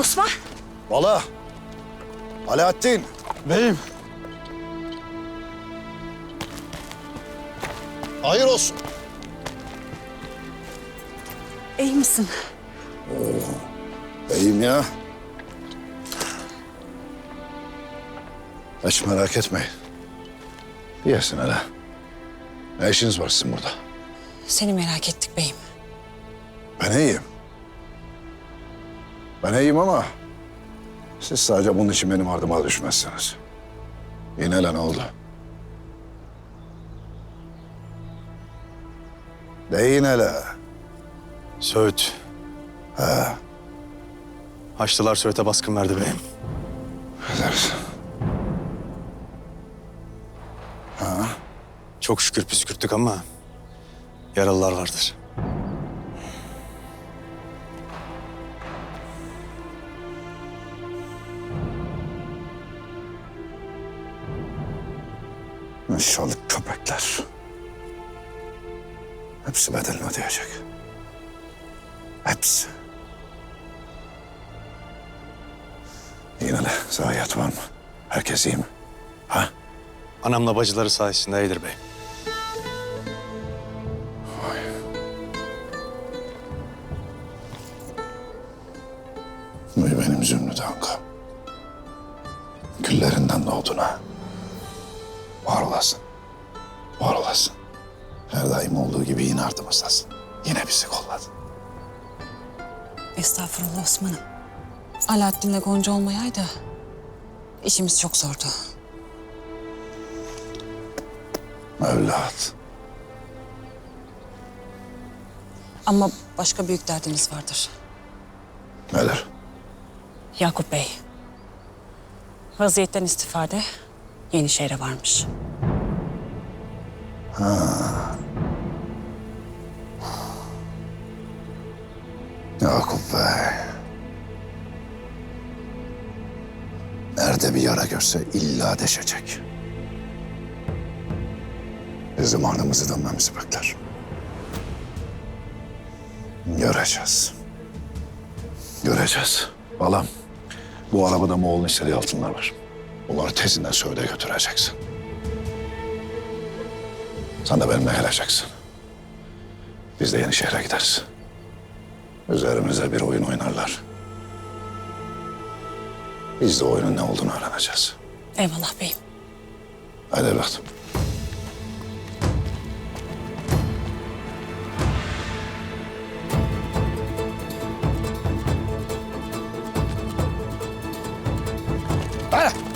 Osman. Valla. Alaaddin. Beyim. Hayır olsun. iyi misin? İyiyim ya. Hiç merak etmeyin. Yesin hele. Ne işiniz var sizin burada? Seni merak ettik beyim. Ben iyiyim. Ben iyiyim ama... ...siz sadece bunun için benim ardıma düşmezsiniz. Yine ne oldu? Deyin hele. Söğüt. He. Haçlılar Söğüt'e baskın verdi beyim. Ederiz. Çok şükür püskürttük ama yaralılar vardır. İnşallah köpekler. Hepsi bedelini ödeyecek. Hepsi. Yine de zayiat var mı? Herkes iyi mi? Ha? Anamla bacıları sayesinde iyidir beyim. Bu benim Zümrüt Anka. Güllerinden doğdun ha. Var olasın. Var olasın. Her daim olduğu gibi yine ardımızdasın. Yine bizi kolladın. Estağfurullah Osman'ım. Alaaddin'le Gonca olmayaydı. İşimiz çok zordu. Evlat. Ama başka büyük derdiniz vardır. Neler? Yakup Bey. Vaziyetten istifade Yenişehir'e varmış. Yakup Bey. Nerede bir yara görse illa deşecek. Bizim ardımızı dönmemizi bekler. Göreceğiz. Göreceğiz. Balam, bu arabada Moğol'un istediği altınlar var. Bunları tezinden Söğüt'e götüreceksin. Sen de benimle geleceksin. Biz de Yenişehir'e gideriz. Üzerimize bir oyun oynarlar. Biz de oyunun ne olduğunu öğreneceğiz. Eyvallah beyim. Hadi evladım. Hadi.